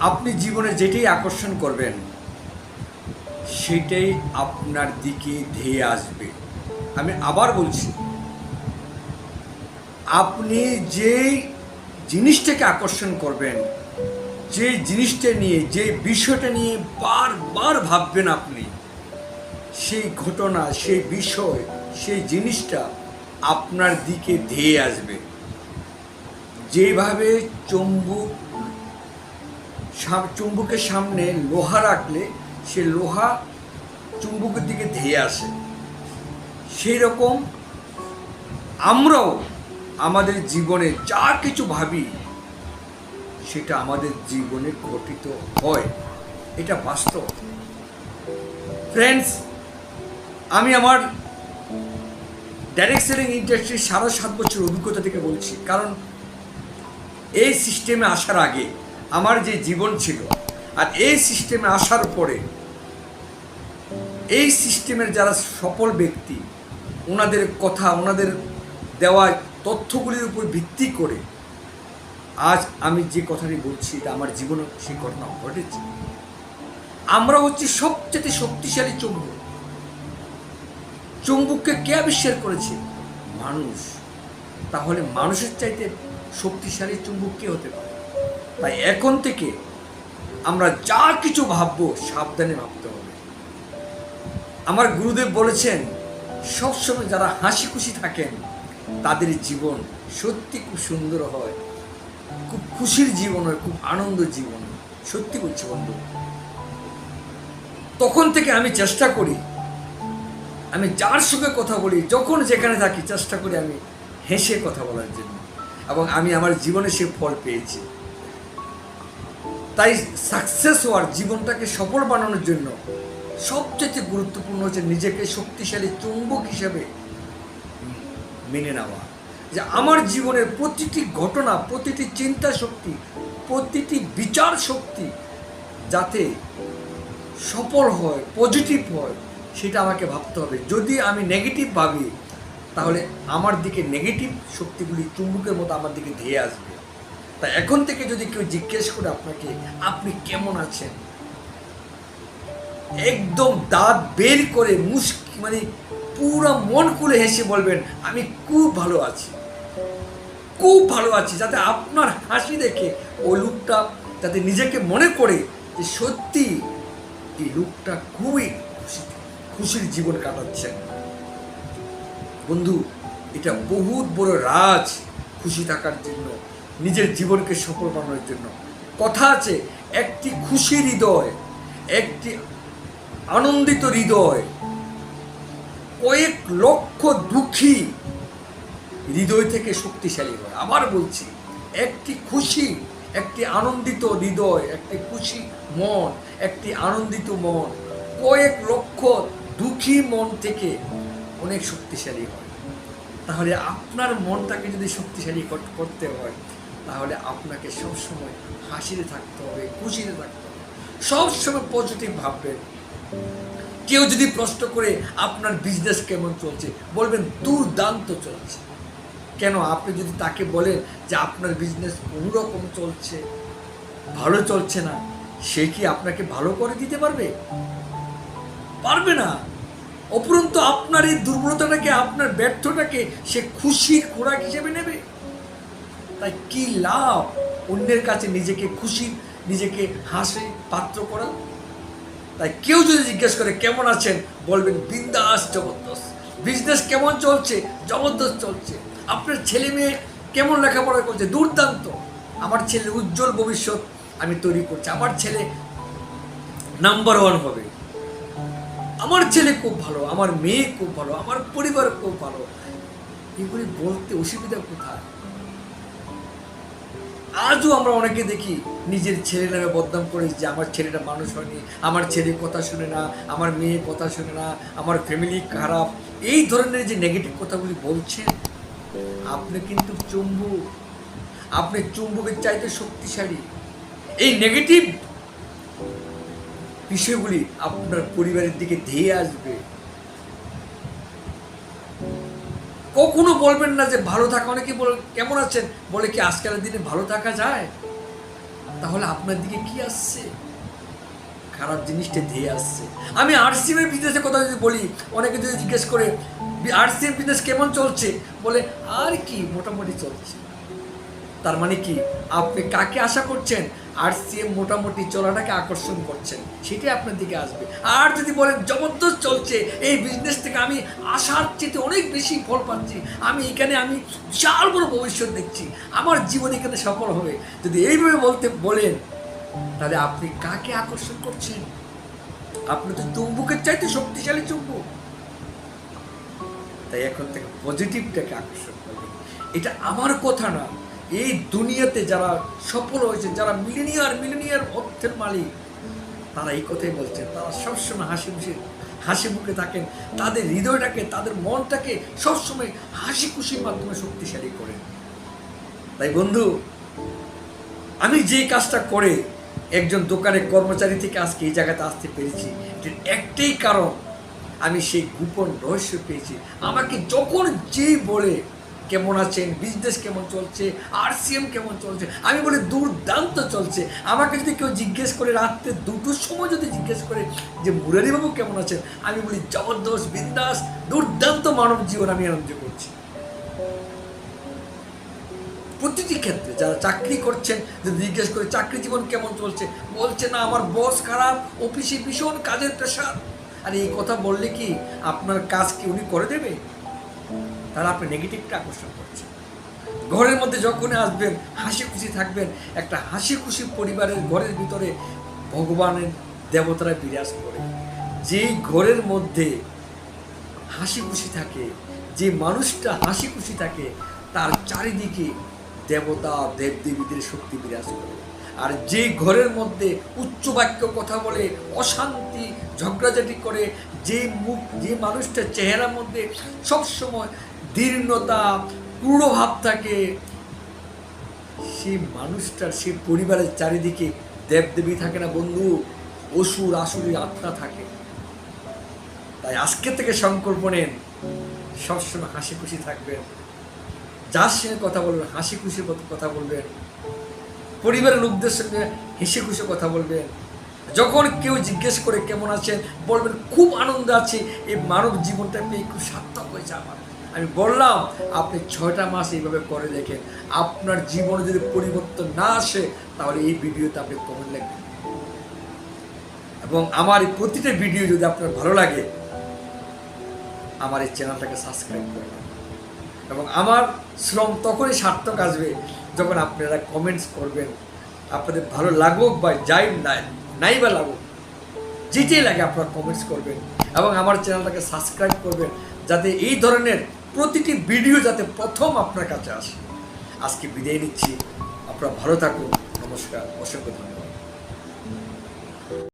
আপনি জীবনে যেটাই আকর্ষণ করবেন, সেটাই আপনার দিকে ধেয়ে আসবে। আমি আবার বলছি, আপনি যেই জিনিসটাকে আকর্ষণ করবেন যে জিনিসটা নিয়ে যে বিষয়টা নিয়ে বারবার ভাববেন আপনি, সেই ঘটনা, সেই বিষয়, সেই জিনিসটা আপনার দিকে ধেয়ে আসবে। যেভাবে চুম্বক চুম্বকের সামনে লোহা রাখলে সে লোহা চুম্বকের দিকে ধেয়ে আসে। সেই রকম আমরাও আমাদের জীবনে যা কিছু ভাবি, সেটা আমাদের জীবনে ঘটিত হয়। এটা বাস্তব। ফ্রেন্ডস আমি আমার ডাইরেক্ট সেলিং ইন্ডাস্ট্রির সাড়ে সাত বছর অভিজ্ঞতা থেকে বলছি। কারণ এই সিস্টেমে আসার আগে আমার যে জীবন ছিল, আর এই সিস্টেমে আসার পরে, এই সিস্টেমের যারা সফল ব্যক্তি, ওনাদের কথা, ওনাদের দেওয়া তথ্যগুলির উপর ভিত্তি করে আজ আমি যে কথাটি বলছি, এটা আমার জীবনে সেই ঘটনা ঘটেছে। আমরা হচ্ছি সবচেয়ে শক্তিশালী চুম্বক চুম্বককে কে আবিষ্কার করেছে? মানুষ। তাহলে মানুষের চাইতে শক্তিশালী চুম্বক কে হতে পারে? তাই এখন থেকে আমরা যা কিছু ভাববো সাবধানে ভাবতে হবে। আমার গুরুদেব বলেছেন, সবসময় যারা হাসি খুশি থাকেন, তাদের জীবন সত্যি খুব সুন্দর হয়। খুব খুশির জীবন হয়, খুব আনন্দ জীবন। সত্যি বলছি বন্ধু তখন থেকে আমি চেষ্টা করি, আমি যার সঙ্গে কথা বলি, যখন যেখানে থাকি, চেষ্টা করি আমি হেসে কথা বলার জন্য। এবং আমি আমার জীবনে সে ফল পেয়েছি। তাই সাকসেস হওয়ার জীবনটাকে সফল বানানোর জন্য সবচেয়ে গুরুত্বপূর্ণ হচ্ছে নিজেকে শক্তিশালী চুম্বক হিসেবে মেনে নেওয়া। যে আমার জীবনের প্রতিটি ঘটনা, প্রতিটি চিন্তা শক্তি, প্রতিটি বিচার শক্তি যাতে সফল হয় পজিটিভ হয়, সেটা আমাকে ভাবতে হবে। যদি আমি নেগেটিভ ভাবি, তাহলে আমার দিকে নেগেটিভ শক্তিগুলি চুম্বকের মতো আমার দিকে ধেয়ে আসবে। তা এখন থেকে যদি কেউ জিজ্ঞেস করে আপনাকে, আপনি কেমন আছেন? একদম দাঁত বের করে মুস্ক মানে পুরো মন খুলে হেসে বলবেন, আমি খুব ভালো আছি। খুব ভালো আছি। যাতে আপনার হাসি দেখে ওই লোকটা যাতে নিজেকে মনে করে যে সত্যি এই লোকটা খুবই খুশি, খুশির জীবন কাটাচ্ছেন। বন্ধু, এটা বহুত বড় রাজ খুশি থাকার জন্য। নিজের জীবনকে সফল বানানোর জন্য। কথা আছে, একটি খুশি হৃদয়, একটি আনন্দিত হৃদয়, কয়েক লক্ষ দুঃখী হৃদয় থেকে শক্তিশালী হয়। আবার বলছি, একটি খুশি, একটি আনন্দিত হৃদয়, একটি খুশি মন, একটি আনন্দিত মন, কয়েক লক্ষ দুঃখী মন থেকে অনেক শক্তিশালী হয়। তাহলে আপনার মনটাকে যদি শক্তিশালী করতে হয় তাহলে আপনাকে সবসময় হাসিতে থাকতে হবে, খুশিতে থাকতে হবে। সবসময় পজিটিভ ভাববেন। কেউ যদি প্রশ্ন করে আপনার বিজনেস কেমন চলছে, বলবেন দুর্দান্ত চলছে। কেন? আপনি যদি তাকে বলেন যে আপনার বিজনেস কোনো রকম চলছে, ভালো চলছে না, সে কি আপনাকে ভালো করে দিতে পারবে? পারবে না। অপরন্তু আপনার এই দুর্বলতাটাকে, আপনার ব্যর্থটাকে সে খুশির খোরাক হিসেবে নেবে। তাই কি লাভ অন্যের কাছে নিজেকে খুশি, নিজেকে হাসে, পাত্র করা? তাই কেউ যদি জিজ্ঞেস করে, কেমন আছেন? বলবেন, বিন্দাস, জবরদস্ত। বিজনেস কেমন চলছে? জবরদস্ত চলছে। আপনার ছেলে মেয়ে কেমন লেখাপড়া করছে? দুর্দান্ত। আমার ছেলে উজ্জ্বল ভবিষ্যৎ আমি তৈরি করছি। আমার ছেলে নাম্বার ওয়ান হবে। আমার ছেলে খুব ভালো, আমার মেয়ে খুব ভালো, আমার পরিবার খুব ভালো। এগুলি বলতে অসুবিধা কোথায়? আজও আমরা অনেকে দেখি, নিজের ছেলে নামে বদনাম করে যে আমার ছেলেটা মানুষ হয়নি, আমার ছেলে কথা শুনে না, আমার মেয়ে কথা শুনে না, আমার ফ্যামিলি খারাপ। এই ধরনের যে নেগেটিভ কথাগুলি বলছেন, আপনি কিন্তু চুম্বুক আপনি চুম্বকের চাইতে শক্তিশালী। এই নেগেটিভ বিষয়গুলি আপনার পরিবারের দিকে ধেয়ে আসবে। কখনো বলবেন না যে ভালো থাকা, অনেকে বল, কেমন আছেন? বলে কি, আজকালের দিনে ভালো থাকা যায়? তাহলে আপনার দিকে কি আসছে? খারাপ জিনিসটা ধেয়ে আসছে। আমি আরসিএমের বিজনেসের কথা যদি বলি, অনেকে যদি জিজ্ঞেস করে আরসিএম বিজনেস কেমন চলছে? বলে, আর কি, মোটামুটি চলছে। তার মানে কি? আপনি কাকে আশা করছেন? আর সিএম মোটামুটি চলাটাকে আকর্ষণ করছেন। সেটাই আপনার দিকে আসবে। আর যদি বলেন, জবরদস্ত চলছে, এই বিজনেস থেকে আমি আশার চেয়ে অনেক বেশি ফল পাচ্ছি। আমি এখানে আমি বিশাল বড় ভবিষ্যৎ দেখছি। আমার জীবন এখানে সফল হবে। যদি এইভাবে বলতে, বলেন, তাহলে আপনি কাকে আকর্ষণ করছেন? আপনি তো চুম্বুকের চাইতে শক্তিশালী চুম্বক। তাই এখন থেকে পজিটিভটাকে আকর্ষণ করবেন। এটা আমার কথা না এই দুনিয়াতে যারা সফল হয়েছে, যারা মিলিনিয়ার মিলিনিয়ার অর্থের মালিক, তারা এই কথাই বলছেন। তারা সবসময় হাসি খুশি, হাসি মুখে থাকেন। তাদের হৃদয়টাকে, তাদের মনটাকে সবসময় হাসি খুশির মাধ্যমে শক্তিশালী করেন তাই বন্ধু, আমি যে কাজটা করে একজন দোকানের কর্মচারী থেকে আজকে এই জায়গাতে আসতে পেরেছি একটাই কারণ, আমি সেই গোপন রহস্য পেয়েছি। আমাকে যখন যেই বলে কেমন আছেন বিজনেস কেমন চলছে আর কেমন চলছে, আমি বলি দুর্দান্ত চলছে। আমাকে যদি কেউ জিজ্ঞেস করে রাত্রে দুটোর সময় যদি জিজ্ঞেস করে যে মুরারিবাবু কেমন আছেন, আমি বলি জবরদস্ত, বিন্দাস, দুর্দান্ত মানব জীবন আমি আনন্দ করছি। প্রতিটি ক্ষেত্রে যারা চাকরি করছেন, যদি জিজ্ঞেস করে চাকরি জীবন কেমন চলছে, বলছে না, আমার বস খারাপ অফিসে ভীষণ কাজের প্রেশার আর এই কথা বললে কি আপনার কাজ কি উনি করে দেবে? তাহলে আপনি নেগেটিভটা আকর্ষণ করছেন। ঘরের মধ্যে যখনই আসবেন, হাসি খুশি থাকবেন, একটা হাসি খুশি পরিবারের ঘরের ভিতরে ভগবানের দেবতারা বিরাজ করে। যেই ঘরের মধ্যে হাসি খুশি থাকে, যে মানুষটা হাসি খুশি থাকে, তার চারিদিকে দেবতা, দেবদেবীদের শক্তি বিরাজ করে। আর যে ঘরের মধ্যে উচ্চ বাক্য কথা বলে, অশান্তি, ঝগড়াঝাটি করে, যে মুখ, যে মানুষটা চেহারার মধ্যে সবসময় দীর্ণতা ক্রূঢ়ভাব থাকে, সেই মানুষটার, সেই পরিবারের চারিদিকে দেবদেবী থাকে না বন্ধু, অসুর আসুরি আত্মা থাকে। তাই আজকে থেকে সংকল্প নেন, সবসময় হাসি খুশি থাকবেন। যার সঙ্গে কথা বলবেন হাসি খুশি কথা বলবেন। পরিবারের লোকদের সঙ্গে হেসে খুশে কথা বলবেন যখন কেউ জিজ্ঞেস করে কেমন আছেন, বলবেন, খুব আনন্দ আছে। এই মানব জীবনটা পেয়ে খুব সার্থক হয়েছে আমার। আমি বললাম, আপনি ছয়টা মাস এইভাবে করে দেখেন। আপনার জীবনে যদি পরিবর্তন না আসে, তাহলে এই ভিডিওতে আপনি কমেন্ট লিখবেন। এবং আমার এই প্রতিটা ভিডিও যদি আপনার ভালো লাগে, আমার এই চ্যানেলটাকে সাবস্ক্রাইব করবেন এবং আমার শ্রম তখনই সার্থক আসবে যখন আপনারা কমেন্টস করবেন, আপনাদের ভালো লাগুক বা যাই নাই নাই বা লাগুক, যেটাই লাগে আপনারা কমেন্টস করবেন এবং আমার চ্যানেলটাকে সাবস্ক্রাইব করবেন যাতে এই ধরনের প্রতিটি ভিডিও যাতে প্রথম আপনার কাছে আসে। আজকে বিদায় নিচ্ছি, আপনারা ভালো থাকুন, নমস্কার, অসংখ্য ধন্যবাদ।